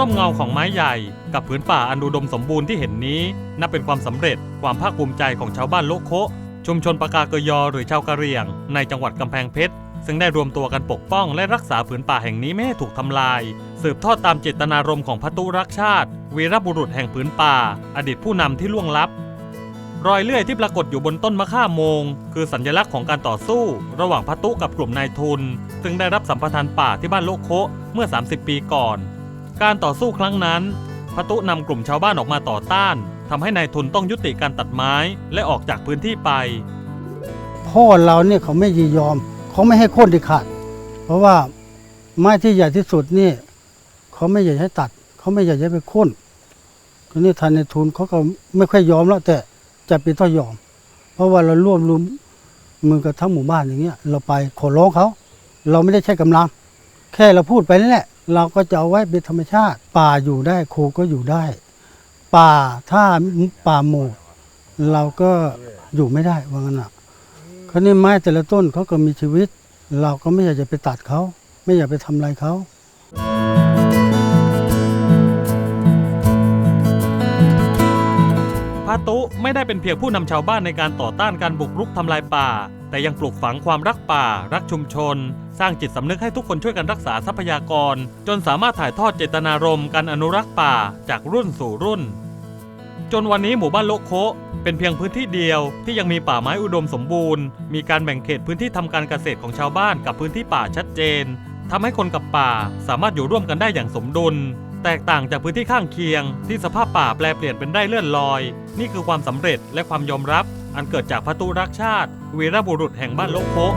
ร่มเงาของไม้ใหญ่ กับผืนป่าอันอุดมสมบูรณ์ที่เห็นนี้ นับเป็นความสำเร็จความภาคภูมิใจของชาวบ้านโลโคชุมชนปากาเกยอหรือชาวกะเหรี่ยง ในจังหวัดกำแพงเพชร ซึ่งได้รวมตัวกันปกป้องและรักษาผืนป่าแห่งนี้ไม่ให้ถูกทำลาย สืบทอดตามเจตนารมณ์ของพระตุรักชาติ วีรบุรุษแห่งผืนป่า อดีตผู้นำที่ล่วงลับ รอยเลื่อยที่ปรากฏอยู่บนต้นมะข่าโมง คือสัญลักษณ์ของการต่อสู้ ระหว่างพระตุกับกลุ่มนายทุน ซึ่งได้รับสัมปทานป่าที่บ้านโลโคเมื่อ 30 ปีก่อน การต่อสู้ครั้งนั้นพระตุนำกลุ่มชาวบ้านออกมาต่อต้านทำให้นายทุนต้องยุติการตัดไม้และออกจากพื้นที่ไป พ่อเราเนี่ยเขาไม่ยินยอม เขาไม่ให้โค่นเด็ดขาด เพราะว่าไม้ที่ใหญ่ที่สุดนี่เขาไม่อยากให้ตัด เขาไม่อยากให้ไปโค่นทีนี้ทานในทุนเขาก็ไม่ค่อยยอมแล้วแต่จะเป็นต้องยอม เพราะว่าเราร่วมรวมมือกับทั้งหมู่บ้านอย่างเงี้ยเราไปขอร้องเขา เราไม่ได้ใช้กำลัง แค่เราพูดไปนั่นแหละ เราก็จะเอาไว้เป็นธรรมชาติ ป่าอยู่ได้โคก็อยู่ได้ ป่าถ้าป่าหมู่เราก็อยู่ไม่ได้ว่างั้นอะคราวนี้ไม้แต่ละต้นเขาก็มีชีวิต เราก็ไม่อยากจะไปตัดเขาไม่อยากไปทำอะไรเขาพระตุไม่ได้เป็นเพียงผู้นำชาวบ้านในการต่อต้านการบุกรุกทำลายป่า แต่ยังปลูกฝังความรักป่า รักชุมชน สร้างจิตสำนึกให้ทุกคนช่วยกันรักษาทรัพยากร จนสามารถถ่ายทอดเจตนารมณ์การอนุรักษ์ป่าจากรุ่นสู่รุ่น จนวันนี้หมู่บ้านโลโคเป็นเพียงพื้นที่เดียวที่ยังมีป่าไม้อุดมสมบูรณ์ มีการแบ่งเขตพื้นที่ทำการเกษตรของชาวบ้านกับพื้นที่ป่าชัดเจนทำให้คนกับป่าสามารถอยู่ร่วมกันได้อย่างสมดุล แตกต่างจากพื้นที่ข้างเคียง ที่สภาพป่าแปลเปลี่ยนเป็นไร่เลื่อนลอย นี่คือความสำเร็จและความยอมรับ อันเกิดจากพระตุรักชาติ วีรบุรุษแห่งบ้านโลกโคะ